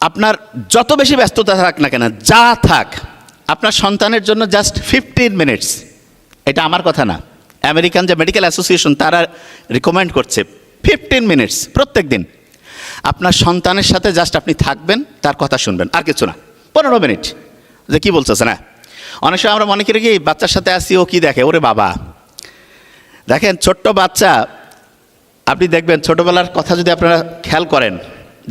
আপনার যত বেশি ব্যস্ততা থাক না কেন, যা থাক, আপনার সন্তানের জন্য জাস্ট ফিফটিন মিনিটস এটা আমার কথা না। আমেরিকান যে মেডিকেল অ্যাসোসিয়েশন তারা রিকমেন্ড করছে ফিফটিন মিনিটস প্রত্যেক দিন। আপনার সন্তানের সাথে জাস্ট আপনি থাকবেন, তার কথা শুনবেন, আর কিছু না। পনেরো মিনিট যে কী বলতেছে, না? অনেক সময় আমরা মনে করি কি বাচ্চার সাথে আসি, ও কি দেখে? ওরে বাবা। দেখেন, ছোট্ট বাচ্চা, আপনি দেখবেন ছোটোবেলার কথা যদি আপনারা খেয়াল করেন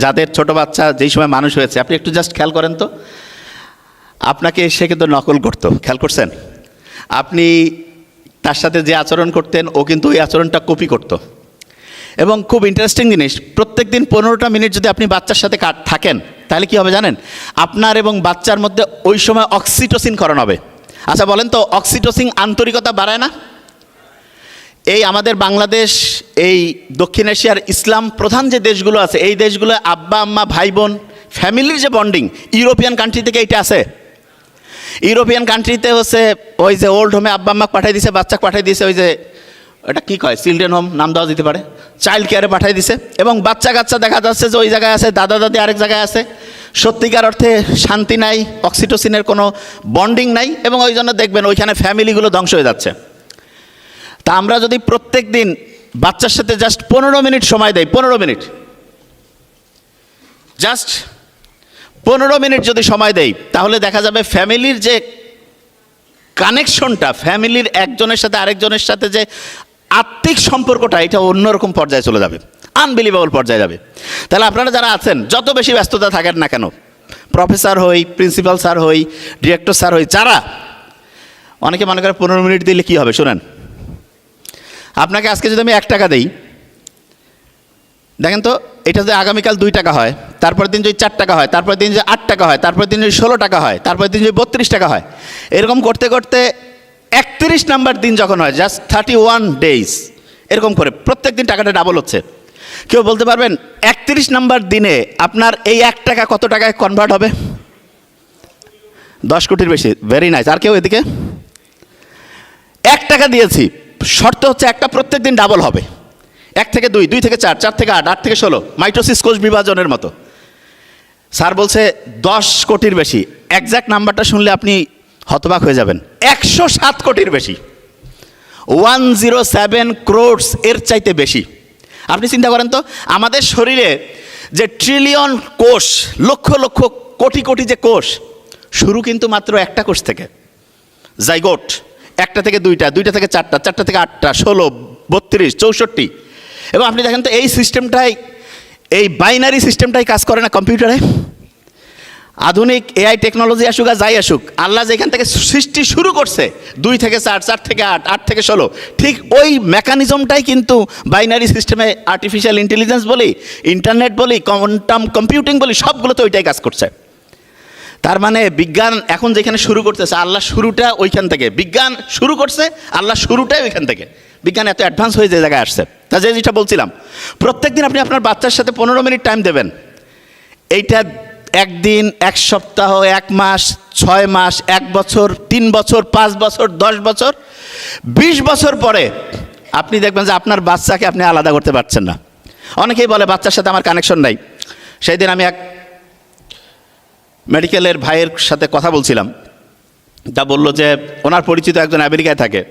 যাদের ছোট বাচ্চা যেই সময় মানুষ হয়েছে, আপনি একটু জাস্ট খেয়াল করেন তো। আপনাকে সে কিন্তু নকল করতো, খেয়াল করছেন? আপনি তার সাথে যে আচরণ করতেন, ও কিন্তু ওই আচরণটা কপি করতো। এবং খুব ইন্টারেস্টিং জিনিস প্রত্যেক দিন পনেরোটা মিনিট যদি আপনি বাচ্চার সাথে থাকেন, তাহলে কি হবে জানেন? আপনার এবং বাচ্চার মধ্যে ওই সময় অক্সিটোসিন করণ হবে। আচ্ছা বলেন তো অক্সিটোসিন আন্তরিকতা বাড়ায় না? এই আমাদের বাংলাদেশ, এই দক্ষিণ এশিয়ার ইসলাম প্রধান যে দেশগুলো আছে, এই দেশগুলো আব্বা, আম্মা ভাই বোন ফ্যামিলির যে বন্ডিং ইউরোপিয়ান কান্ট্রি থেকে এইটা আছে। ইউরোপিয়ান কান্ট্রিতে হচ্ছে ওই যে ওল্ড হোমে আব্বা, আম্মা পাঠিয়ে দিছে, বাচ্চা পাঠিয়ে দিছে, ওই যে এটা কী কয় চিলড্রেন হোম নাম দেওয়া যেতে পারে। চাইল্ড কেয়ারে পাঠিয়ে দিছে এবং বাচ্চা কাচ্চা দেখা যাচ্ছে যে ওই জায়গায় আছে দাদা দাদি আরেক জায়গায় আছে। সত্যিকার অর্থে শান্তি নাই অক্সিটোসিনের কোনো বন্ডিং নাই এবং ওই জন্য দেখবেন ওইখানে ফ্যামিলিগুলো ধ্বংস হয়ে যাচ্ছে। তা আমরা যদি প্রত্যেক দিন বাচ্চার সাথে জাস্ট পনেরো মিনিট সময় দেয় পনেরো মিনিট। জাস্ট পনেরো মিনিট যদি সময় দেই, তাহলে দেখা যাবে ফ্যামিলির যে কানেকশনটা, ফ্যামিলির একজনের সাথে আরেকজনের সাথে যে আত্মিক সম্পর্কটা, এটা অন্যরকম পর্যায়ে চলে যাবে। আনবিলিভেবল পর্যায়ে যাবে। তাহলে আপনারা যারা আছেন, যত বেশি ব্যস্ততা থাকেন না কেন, প্রফেসর হই, প্রিন্সিপাল স্যার হই, ডিরেক্টর স্যার হই, যারা, অনেকে মনে করে পনেরো মিনিট দিলে কী হবে, শোনেন। আপনাকে আজকে যদি আমি এক টাকা দেই, দেখেন তো, এটা যদি আগামীকাল দুই টাকা হয় তারপর দিন যদি চার টাকা হয় তারপর দিন যদি আট টাকা হয় তারপর দিন যদি ষোলো টাকা হয় তারপর দিন যদি বত্রিশ টাকা হয়, এরকম করতে করতে একত্রিশ নাম্বার দিন যখন হয় জাস্ট থার্টি ওয়ান ডেইজ এরকম করে প্রত্যেক দিন টাকাটা ডাবল হচ্ছে। কেউ বলতে পারবেন, একত্রিশ নাম্বার দিনে আপনার এই এক টাকা কত টাকায় কনভার্ট হবে? দশ কোটির বেশি ভেরি নাইস আর কেউ এদিকে? এক টাকা দিয়েছি শর্ত হচ্ছে একটা প্রত্যেক দিন ডাবল হবে। এক থেকে দুই দুই থেকে চার চার থেকে আট আট থেকে ষোলো। মাইটোসিস কোষ বিভাজনের মতো। স্যার বলছে দশ কোটির বেশি। একজ্যাক্ট নাম্বারটা শুনলে আপনি হতবাক হয়ে যাবেন। একশো সাত কোটির বেশি। ওয়ান জিরো সেভেন ক্রোডস এর চাইতে বেশি। আপনি চিন্তা করেন তো, আমাদের শরীরে যে ট্রিলিয়ন কোষ, লক্ষ লক্ষ কোটি কোটি যে কোষ, শুরু কিন্তু মাত্র একটা কোষ থেকে। জাইগোট একটা থেকে দুইটা দুইটা থেকে চারটা চারটা থেকে আটটা, ষোলো, বত্রিশ, চৌষট্টি। এবং আপনি দেখেন তো এই সিস্টেমটাই, এই বাইনারি সিস্টেমটাই কাজ করে না কম্পিউটারে? আধুনিক এআই টেকনোলজি আসুক আর যাই আসুক, আল্লাহ যেখান থেকে সৃষ্টি শুরু করছে, দুই থেকে চার চার থেকে আট আট থেকে ষোলো, ঠিক ওই মেকানিজমটাই কিন্তু বাইনারি সিস্টেমে আর্টিফিশিয়াল ইন্টেলিজেন্স বলি ইন্টারনেট বলি কোয়ান্টাম কম্পিউটিং বলি, সবগুলোতে ওইটাই কাজ করছে। তার মানে বিজ্ঞান এখন যেখানে শুরু করতেছে, আল্লাহ শুরুটা ওইখান থেকে। বিজ্ঞান শুরু করছে, আল্লাহ শুরুটাই ওইখান থেকে। বিজ্ঞান এত অ্যাডভান্স হয়ে যে জায়গায় আসছে। তা যে যেটা বলছিলাম প্রত্যেক দিন আপনি আপনার বাচ্চার সাথে পনেরো মিনিট টাইম দেবেন। এইটা একদিন, এক সপ্তাহ, এক মাস, ছয় মাস, এক বছর, তিন বছর, পাঁচ বছর, দশ বছর, বিশ বছর পরে আপনি দেখবেন যে আপনার বাচ্চাকে আপনি আলাদা করতে পারছেন না। অনেকেই বলে, বাচ্চার সাথে আমার কানেকশন নাই। সেই দিন আমি এক মেডিকেলের ভাইয়ের সাথে কথা বলছিলাম। তা বলল যে, ওনার পরিচিত একজন আমেরিকায় থাকে।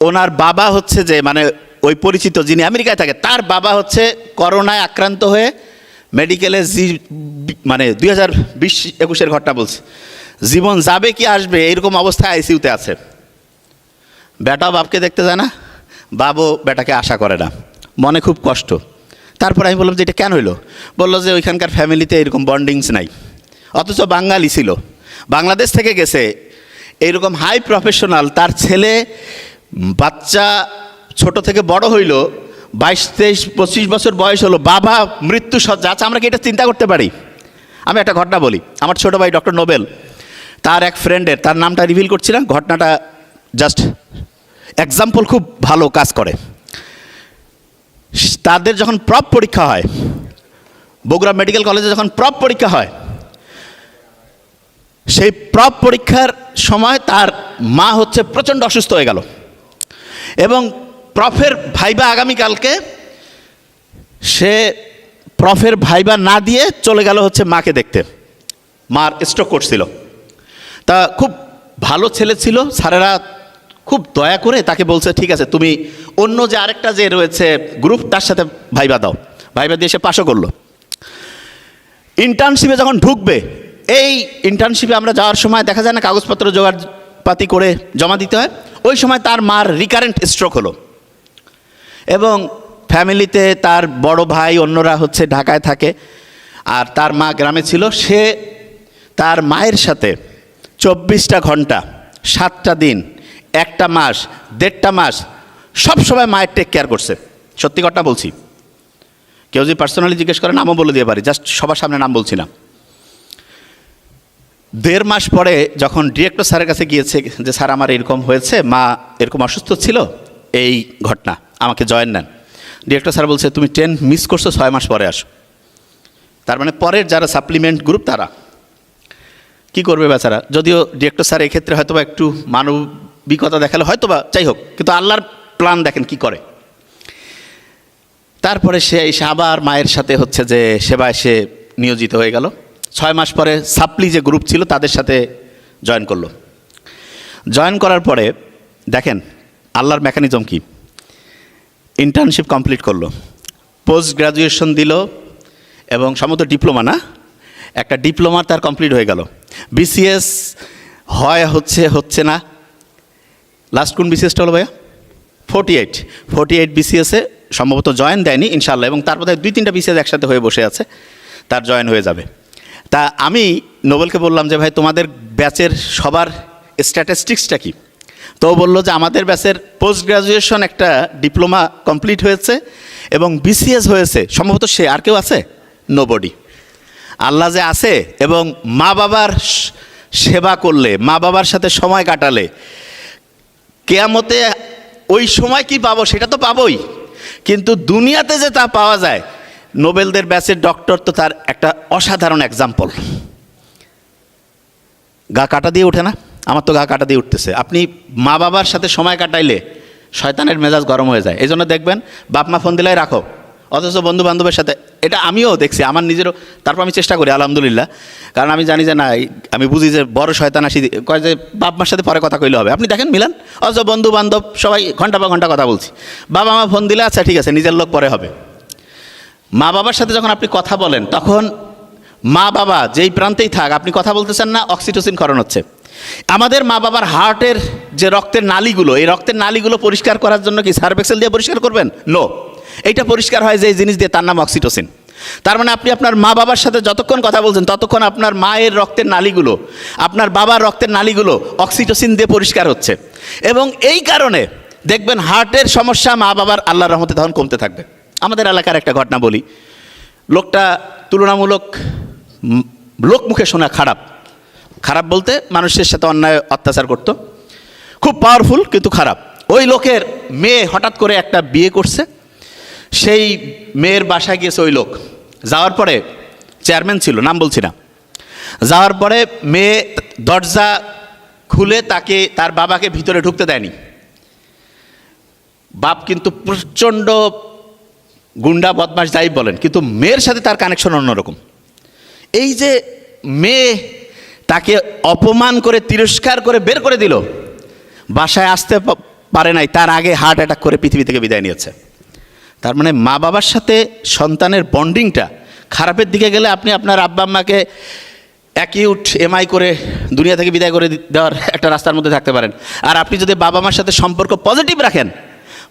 ওনার বাবা হচ্ছে যে মানে ওই পরিচিত যিনি আমেরিকায় থাকে, তার বাবা হচ্ছে করোনায় আক্রান্ত হয়ে মেডিকেলে জি মানে দুই হাজার বিশ একুশের ঘটনা বলছে। জীবন যাবে কি আসবে এরকম অবস্থায় আইসিউতে আছে। বেটা বাপকে দেখতে যায় না, বাবও বেটাকে আশা করে না। মনে খুব কষ্ট। তারপর আমি বললাম যে এটা কেন হইল? বলল যে ওইখানকার ফ্যামিলিতে এরকম বন্ডিংস নাই। অথচ বাঙালি ছিল। বাংলাদেশ থেকে গেছে এইরকম হাই প্রফেশনাল তার ছেলে, বাচ্চা ছোট থেকে বড় হইল, বাইশ, তেইশ, পঁচিশ বছর বয়স হলো, বাবা মৃত্যু সজ্জা আচ্ছা আমরা কি এটা চিন্তা করতে পারি? আমি একটা ঘটনা বলি। আমার ছোট ভাই ডক্টর নোবেল, তার এক ফ্রেন্ডের, তার নামটা রিভিল করছি না, ঘটনাটা জাস্ট এক্সাম্পল খুব ভালো কাজ করে। তাদের যখন প্রপ পরীক্ষা হয়, বগুড়া মেডিকেল কলেজে যখন প্রপ পরীক্ষা হয়, সেই প্রপ পরীক্ষার সময় তার মা হচ্ছে প্রচণ্ড অসুস্থ হয়ে গেল। এবং প্রফের ভাইবা আগামীকালকে সে প্রফের ভাইবা না দিয়ে চলে গেল হচ্ছে মাকে দেখতে। মার স্ট্রোক করছিল। তা খুব ভালো ছেলে ছিল, স্যারেরা খুব দয়া করে তাকে বলছে, ঠিক আছে, তুমি অন্য যে আরেকটা যে রয়েছে গ্রুপ তার সাথে ভাইবা দাও। ভাইবা দিয়ে সে পাশও করল। ইন্টার্নশিপে যখন ঢুকবে, এই ইন্টার্নশিপে আমরা যাওয়ার সময় দেখা যায় না কাগজপত্র জোগাড়পাতি করে জমা দিতে হয়, ওই সময় তার মার রিকারেন্ট স্ট্রোক হলো। এবং ফ্যামিলিতে তার বড় ভাই, অন্যরা হচ্ছে ঢাকায় থাকে, আর তার মা গ্রামে ছিল, সে তার মায়ের সাথে চব্বিশটা ঘণ্টা, সাতটা দিন একটা মাস, দেড়টা মাস, সব সময় মায়ের টেক কেয়ার করছে। সত্যি কথা বলছি। কেউ যদি পার্সোনালি জিজ্ঞেস করে, নামও বলে দিয়ে পারি জাস্ট সবার সামনে নাম বলছি না। দেড় মাস পরে যখন ডিরেক্টর স্যারের কাছে গিয়েছে যে, স্যার, আমার এরকম হয়েছে, মা এরকম অসুস্থ ছিল, এই ঘটনা, আমাকে জয়েন নেন। ডিরেক্টর স্যার বলছে, তুমি ট্রেন মিস করছ, ছয় মাস পরে আসো। তার মানে পরের যারা সাপ্লিমেন্ট গ্রুপ তারা। কি করবে বেচারা? যদিও ডিরেক্টর স্যার এক্ষেত্রে হয়তো একটু মানবিকতা দেখালে হয়তো বা, যাই হোক, কিন্তু আল্লাহর প্ল্যান দেখেন কি করে। তারপরে সে এসে আবার মায়ের সাথে হচ্ছে যে সেবায় সে নিয়োজিত হয়ে গেল। ছয় মাস পরে সাপ্লি যে গ্রুপ ছিল, তাদের সাথে জয়েন করল। জয়েন করার পরে দেখেন, আল্লাহর মেকানিজম কি? ইন্টার্নশিপ কমপ্লিট করল। পোস্ট গ্রাজুয়েশন দিল এবং সম্ভবত ডিপ্লোমা না, একটা ডিপ্লোমা তার কমপ্লিট হয়ে গেল। বিসিএস হয় হচ্ছে হচ্ছে না লাস্ট কোন বিসিএসটা হলো ভাইয়া? ফোর্টি এইট ফোর্টি এইট বিসিএসে সম্ভবত জয়েন দেয়নি ইনশাল্লাহ এবং তার বোধহয় দুই তিনটা বিসিএস একসাথে হয়ে বসে আছে, তার জয়েন হয়ে যাবে। তা আমি নোবেলকে বললাম যে, ভাই, তোমাদের ব্যাচের সবার স্ট্যাটিস্টিক্সটা কি? তো বলল যে, আমাদের ব্যাচের পোস্ট গ্রাজুয়েশন একটা ডিপ্লোমা কমপ্লিট হয়েছে, এবং বিসিএস হয়েছে, সম্ভবত সে, আর কেউ আছে? নোবডি আল্লাহ যে আছে, এবং মা বাবার সেবা করলে মা বাবার সাথে সময় কাটালে কেয়ামতে ওই সময় কি পাবো সেটা তো পাবোই। কিন্তু দুনিয়াতে যে তা পাওয়া যায়, নোবেলদের ব্যাচের ডক্টর তো তার একটা অসাধারণ এক্সাম্পল গা কাটা দিয়ে ওঠে না? আমার তো গা কাটা দিয়ে উঠতেছে। আপনি মা বাবার সাথে সময় কাটাইলে শয়তানের মেজাজ গরম হয়ে যায়। এই জন্য দেখবেন বাপ মা ফোন দিলাই রাখো। অথচ বন্ধু বান্ধবের সাথে, এটা আমিও দেখছি, আমার নিজেরও, তারপর আমি চেষ্টা করি, আলহামদুলিল্লাহ। কারণ আমি জানি যে না আমি বুঝি যে বড় শয়তান আসি, কয় যে বাপ মার সাথে পরে কথা কইলে হবে। আপনি দেখেন মিলান? অথচ বন্ধু বান্ধব সবাই ঘণ্টা বা ঘণ্টা কথা বলছি। বাবা মা ফোন দিলে আচ্ছা ঠিক আছে, নিজের লোক পরে হবে। মা বাবার সাথে যখন আপনি কথা বলেন, তখন মা বাবা যেই প্রান্তেই থাক, আপনি কথা বলতেছেন না, অক্সিটোসিন ক্ষরণ হচ্ছে। আমাদের মা বাবার হার্টের যে রক্তের নালীগুলো এই রক্তের নালীগুলো পরিষ্কার করার জন্য কি সার্ভেক্সেল দিয়ে পরিষ্কার করবেন? নো এইটা পরিষ্কার হয় যে এই জিনিস দিয়ে তার নাম অক্সিটোসিন তার মানে আপনি আপনার মা বাবার সাথে যতক্ষণ কথা বলছেন ততক্ষণ আপনার মায়ের রক্তের নালীগুলো আপনার বাবার রক্তের নালীগুলো অক্সিটোসিন দিয়ে পরিষ্কার হচ্ছে। এবং এই কারণে দেখবেন হার্টের সমস্যা মা বাবার আল্লাহর রহমতে তখন কমতে থাকবে। আমাদের এলাকার একটা ঘটনা বলি। লোকটা তুলনামূলক উম, লোক মুখে শোনা খারাপ। খারাপ বলতে মানুষের সাথে অন্যায়, অত্যাচার করত। খুব পাওয়ারফুল কিন্তু খারাপ। ওই লোকের মেয়ে হঠাৎ করে একটা বিয়ে করছে। সেই মেয়ের বাসায় গিয়েছে ওই লোক। যাওয়ার পরে চেয়ারম্যান ছিল, নাম বলছি না। যাওয়ার পরে মেয়ে দরজা খুলে তাকে, তার বাবাকে ভিতরে ঢুকতে দেয়নি। বাপ কিন্তু প্রচণ্ড গুন্ডা বদমাস যাই বলেন, কিন্তু মেয়ের সাথে তার কানেকশন অন্যরকম। এই যে মেয়ে তাকে অপমান করে, তিরস্কার করে বের করে দিল। বাসায় আসতে পারে নাই, তার আগে হার্ট অ্যাটাক করে পৃথিবী থেকে বিদায় নিয়েছে। তার মানে মা বাবার সাথে সন্তানের বন্ডিংটা খারাপের দিকে গেলে আপনি আপনার আব্বা আম্মাকে অ্যাকিউট এমআই করে দুনিয়া থেকে বিদায় করে দেওয়ার একটা রাস্তার মধ্যে থাকতে পারেন। আর আপনি যদি বাবা মার সাথে সম্পর্ক পজিটিভ রাখেন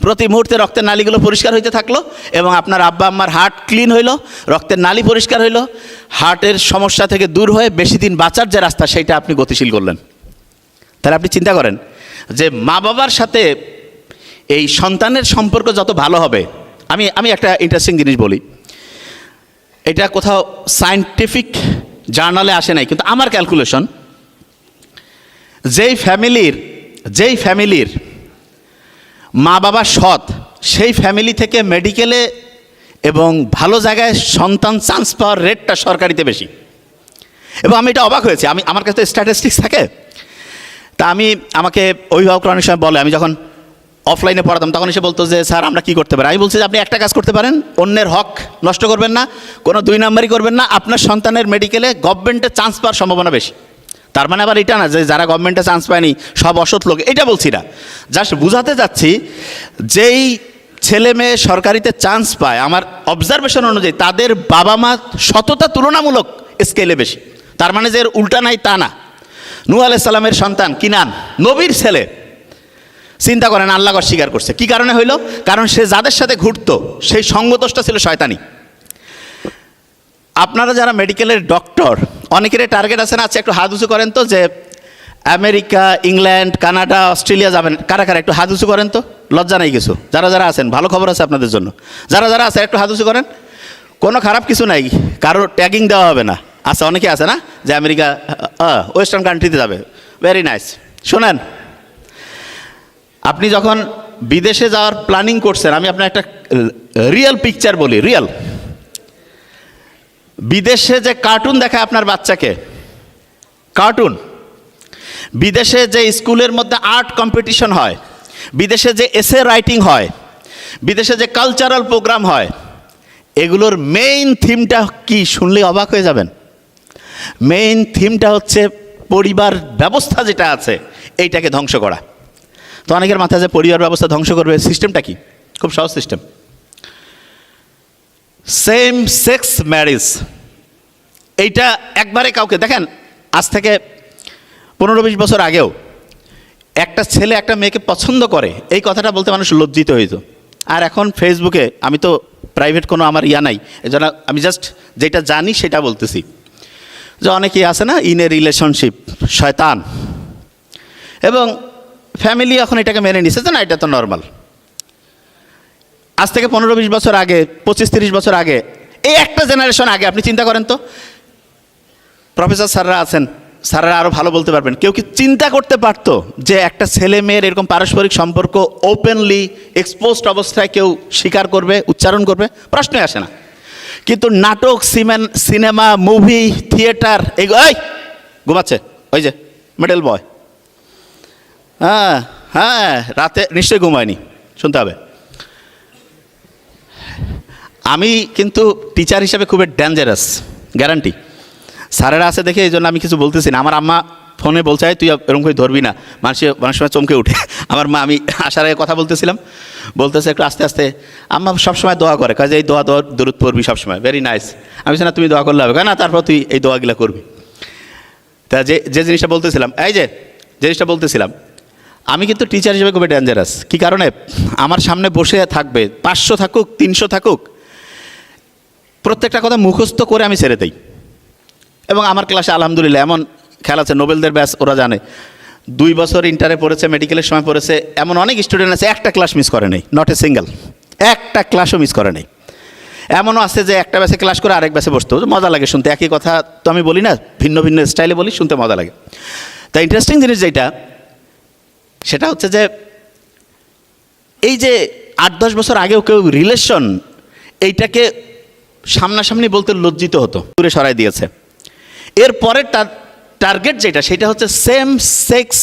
প্রতি মুহূর্তে রক্তের নালীগুলো পরিষ্কার হইতে থাকল এবং আপনার আব্বা আম্মার হার্ট ক্লিন হইল, রক্তের নালী পরিষ্কার হইল, হার্টের সমস্যা থেকে দূর হয়ে বেশি দিন বাঁচার যে রাস্তা সেটা আপনি গতিশীল করলেন। তাহলে আপনি চিন্তা করেন যে মা বাবার সাথে এই সন্তানের সম্পর্ক যত ভালো হবে, আমি আমি একটা ইন্টারেস্টিং জিনিস বলি। এটা কোথাও সায়েন্টিফিক জার্নালে আসে নাই, কিন্তু আমার ক্যালকুলেশন যেই ফ্যামিলির যেই ফ্যামিলির মা বাবা সৎ, সেই ফ্যামিলি থেকে মেডিকেলে এবং ভালো জায়গায় সন্তান চান্স পাওয়ার রেটটা সরকারিতে বেশি। এবং আমি এটা অবাক হয়েছি। আমি, আমার কাছে স্ট্যাটিস্টিক্স থাকে। তা আমি, আমাকে অভিভাবকরা অনেক সময় বলে, আমি যখন অফলাইনে পড়াতাম, তখন এসে বলতো যে, স্যার, আমরা কি করতে পারি? আমি বলছি যে, আপনি একটা কাজ করতে পারেন, অন্যের হক নষ্ট করবেন না, কোনো দুই নাম্বারই করবেন না, আপনার সন্তানের মেডিকেলে গভর্নমেন্টে চান্স পাওয়ার সম্ভাবনা বেশি। তার মানে আবার এটা না যে যারা গভর্নমেন্টে চান্স পায়নি, সব অসৎ লোক, এটা বলছি না। জাস্ট বুঝাতে যাচ্ছি যেই ছেলে মেয়ে সরকারিতে চান্স পায়, আমার অবজারভেশন অনুযায়ী তাদের বাবা মা সততা তুলনামূলক স্কেলে বেশি। তার মানে যে এর উল্টা নাই, তা না। নূ আলাইসাল্লামের সন্তান কিনান নবীর ছেলে। চিন্তা করেন, আল্লাহ স্বীকার করছে। কি কারণে হইল? কারণ সে যাদের সাথে ঘুরতো, সেই সঙ্গদোষটা ছিল শয়তানি। আপনারা যারা মেডিকেলের ডক্টর অনেকেরই টার্গেট আছে না? আচ্ছা একটু হাত উঁচু করেন তো, যে আমেরিকা, ইংল্যান্ড, কানাডা, অস্ট্রেলিয়া যাবেন। কারা কারা? একটু হাত উঁচু করেন তো। লজ্জা নেই কিছু। যারা যারা আছেন, ভালো খবর আছে আপনাদের জন্য। যারা যারা আছে, একটু হাত উঁচু করেন। কোনো খারাপ কিছু নাই। কারও ট্যাগিং দেওয়া হবে না। আচ্ছা অনেকে আছে না? যে আমেরিকা ওয়েস্টার্ন কান্ট্রিতে যাবে। ভেরি নাইস শোনেন, আপনি যখন বিদেশে যাওয়ার প্ল্যানিং করছেন, আমি আপনার একটা রিয়েল পিকচার বলি রিয়েল বিদেশে যে কার্টুন দেখায় আপনার বাচ্চাকে? কার্টুন। বিদেশে যে স্কুলের মধ্যে আর্ট কম্পিটিশন হয়, বিদেশে যে এসে রাইটিং হয়, বিদেশে যে কালচারাল প্রোগ্রাম হয়, এগুলোর মেইন থিমটা কি শুনলে অবাক হয়ে যাবেন? মেইন থিমটা হচ্ছে পরিবার ব্যবস্থা যেটা আছে, এইটাকে ধ্বংস করা। তো অনেকের মাথায় যে পরিবার ব্যবস্থা ধ্বংস করবে সিস্টেমটা কি? খুব সহজ সিস্টেম সেম সেক্স ম্যারেজ এইটা একবারে কাউকে, দেখেন, আজ থেকে পনেরো বিশ বছর আগেও একটা ছেলে একটা মেয়েকে পছন্দ করে, এই কথাটা বলতে মানুষ লজ্জিত হইতো। আর এখন ফেসবুকে, আমি তো প্রাইভেট কোনো আমার ইয়া নাই, এজন্য আমি জাস্ট যেটা জানি সেটা বলতেছি। যে অনেকেই আছে না ইন এ রিলেশনশিপ শয়তান। এবং ফ্যামিলি এখন এটাকে মেনে নিছে যে না, এটা তো নর্মাল আজ থেকে পনেরো বিশ বছর আগে, পঁচিশ তিরিশ বছর আগে, এই একটা জেনারেশন আগে, আপনি চিন্তা করেন তো? প্রফেসর স্যাররা আছেন, স্যাররা আরও ভালো বলতে পারবেন। কেউ কি চিন্তা করতে পারতো যে একটা ছেলে মেয়ের এরকম পারস্পরিক সম্পর্ক ওপেনলি এক্সপোজড অবস্থায় কেউ স্বীকার করবে, উচ্চারণ করবে? প্রশ্নই আসে না। কিন্তু নাটক, সিমেন, সিনেমা মুভি থিয়েটার এই, ঘুমাচ্ছে। ওই যে মিডল বয় হ্যাঁ হ্যাঁ রাতে নিশ্চয়ই ঘুমায়নি শুনতে হবে। আমি কিন্তু টিচার হিসাবে খুবই ডেঞ্জারাস গ্যারান্টি স্যারেরা আছে দেখে এই জন্য আমি কিছু বলতেছি না। আমার আম্মা ফোনে বলছে "এই, তুই এরকম করে ধরবি না। মানুষ অনেক সময় চমকে উঠে। আমার মা আমি আসার আগে কথা বলতেছিলাম। বলতেছে একটু আস্তে আস্তে আম্মা সবসময় দোয়া করে। কাজে এই দোয়া দোয়া দূরত পড়বি সবসময়। ভেরি নাইস আমি না তুমি দোয়া করলে হবে। না তারপর তুই এই দোয়াগুলো করবি। তা যে যে জিনিসটা বলতেছিলাম এই যে জিনিসটা বলতেছিলাম আমি কিন্তু টিচার হিসেবে খুবই ডেঞ্জারাস কী কারণে? আমার সামনে বসে থাকবে পাঁচশো থাকুক তিনশো থাকুক প্রত্যেকটা কথা মুখস্থ করে আমি ছেড়ে দিই। এবং আমার ক্লাসে আলহামদুলিল্লাহ এমন খেলা আছে, নোবেলদের ব্যাস, ওরা জানে। দুই বছর ইন্টারে পড়েছে, মেডিকেলের সময় পড়েছে, এমন অনেক স্টুডেন্ট আছে, একটা ক্লাস মিস করে নেই নট এ সিঙ্গেল একটা ক্লাসও মিস করে নেই। এমনও আছে যে একটা ব্যাসে ক্লাস করে আরেক ব্যাসে বসতো, মজা লাগে শুনতে। একই কথা তো আমি বলি না, ভিন্ন ভিন্ন স্টাইলে বলি, শুনতে মজা লাগে। তা ইন্টারেস্টিং জিনিস যেটা, সেটা হচ্ছে যে এই যে আট দশ বছর আগেও কেউ রিলেশন এইটাকে সামনাসামনি বলতে লজ্জিত হতো, দূরে সরাই দিয়েছে। এর পরের টার্গেট যেটা, সেটা হচ্ছে সেম সেক্স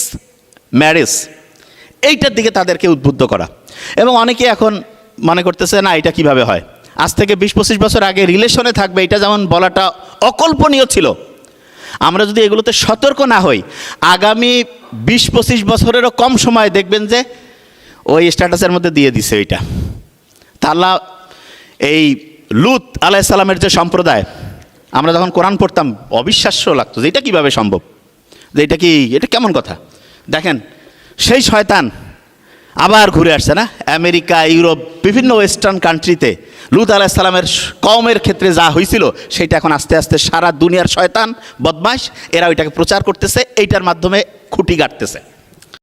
ম্যারেজ এইটার দিকে তাদেরকে উদ্বুদ্ধ করা। এবং অনেকে এখন মনে করতেছে, না, এটা কীভাবে হয়? আজ থেকে বিশ পঁচিশ বছর আগে রিলেশনে থাকবে, এটা যেমন বলাটা অকল্পনীয় ছিল। আমরা যদি এগুলোতে সতর্ক না হই, আগামী বিশ পঁচিশ বছরেরও কম সময় দেখবেন যে, ওই স্ট্যাটাসের মধ্যে দিয়ে দিছে ওইটা। তা আল্লাহ এই লুত আলাইসাল্লামের যে সম্প্রদায়, আমরা যখন কোরআন পড়তাম, অবিশ্বাস্য লাগতো যে এটা কীভাবে সম্ভব? যে এটা কি, এটা কেমন কথা? দেখেন, সেই শয়তান আবার ঘুরে আসছে না? আমেরিকা, ইউরোপ, বিভিন্ন ওয়েস্টার্ন কান্ট্রিতে লুত আলাহিসাল্লামের কমের ক্ষেত্রে যা হয়েছিল সেটা এখন আস্তে আস্তে সারা দুনিয়ার শয়তান বদমাস এরা ওইটাকে প্রচার করতেছে, এইটার মাধ্যমে খুঁটি গাঁটতেছে।